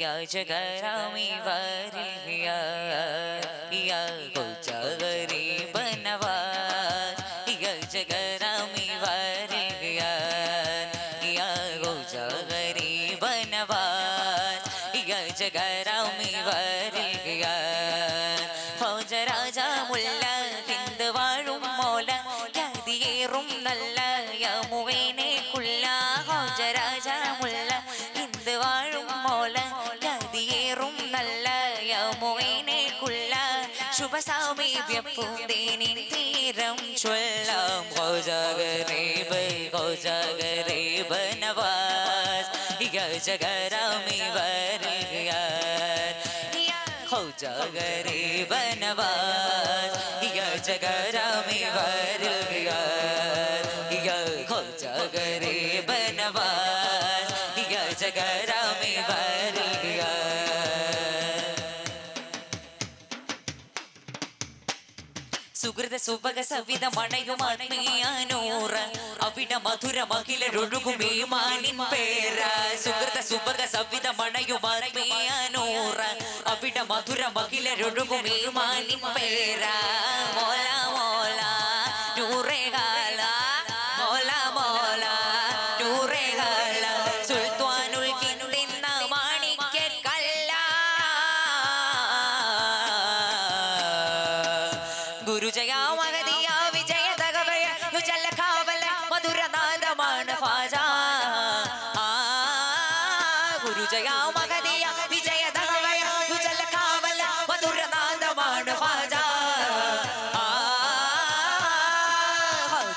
Ya jagarami varil ya ശുഭസാമീപ്യപ്പൂന്തേനിൻ തീരം ചൊല്ലാം ഹോജഗരീബ് ഹോജഗരീബ് നവാസ് യജഗരാമി വരിക ഹൗജ ഗരീബ നവാസ് യ ജഗരാമി വരിക യ ഹൗജ ഗരീബ നവാസ് യ ജഗരാമി സുഹൃത സുഭക സവിത മണയുമാണൂറ അവിട മധുര മകിലൊഴുകുമേ മാനിൻ പേര. സുഹൃത സുഭക സവിത മണയുമാണൂറ അവിട മധുര മകിലൊഴുകുമേ മാനിൻ പേര. മോല മോല നൂറേ ഗുരുജയ മഹതിയ വിജയ തകവയ യുജല കാവല മധുരനാദമാണ് ഫാജ ആ, ഗുരുജയ മഹതിയ വിജയ തകവയ യുജല കാവല മധുരനാദമാണ് ഫാജ ആ,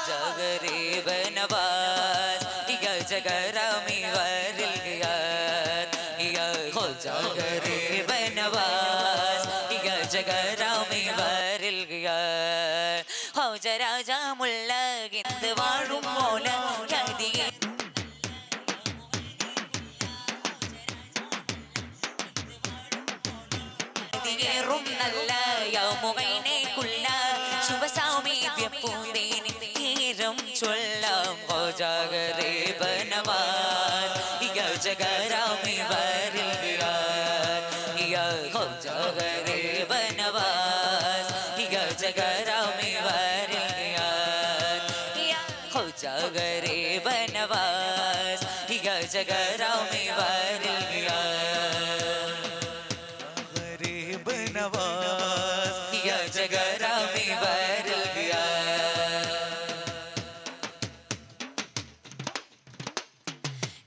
ജഗരീബ നവാസ് ഇക ജഗരമി വരിക ഇക ഹോ ജഗരീബ നല്ല യൗമുഖൈനെ കുല്ല ശുഭസാമീപ്യപ്പൂന്തേനി തീരം ചൊല്ലാം ഹോജാഗരീബ നവാസ് ഇക ജഗരാമി വരിക ഇക ഹോജാഗരീബ നവാസ് ഇക ജഗരാമി വരിക ഹോജാഗരീബ നവാസ്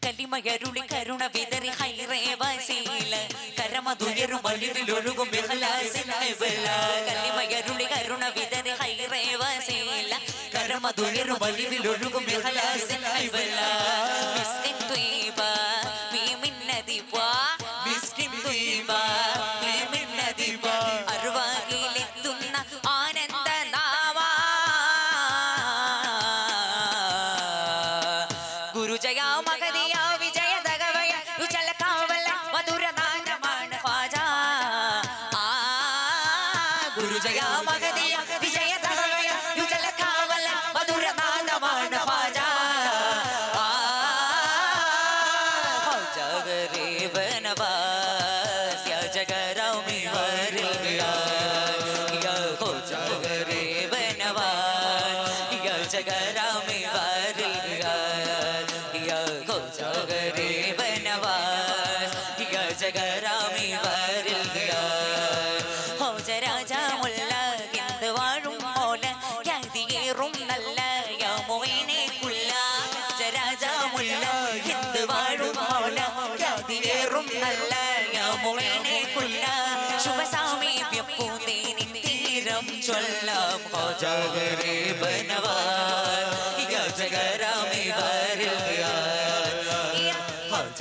കലിമയരുളി കരുണ വിതറി ഹൈറേവസീല കരമതുയരും ഖിബ്ല കലിമയരുളി കരുണ വിതറി ഹൈറേവസീല കരമതുയരും വലുവിലൊഴുകും ബിഹ്ലാസിൻ ഖിബ്ല മിസ്കിൻ ത്വീബ മീമിൻ ವಿಜಯ ಮಗದಿಯ ವಿಜಯ ತರವಯ ಯುಜಲ ಕಾವಲ ಮಧುರ ನಾದ ಮಾಡ ख्वाजा जगरे बनवास या जगराव मी वरला या हो जगरे बनवास या जगराव मी वरला या हो जगरे बनवास या जगराव യമോയിനെ കുല്ല രാജ എന്ത് വാഴും മോല ഖ്യാതിയേറും നല്ല യമോയിനെ കുല്ല ശുഭസാമീപ്യപ്പൂന്തേനിൻ തീരം ചൊല്ലാം. ഹോജ ബനവാ ജഗരാമേ യാ ജഗരാമി വരിക ഹോജ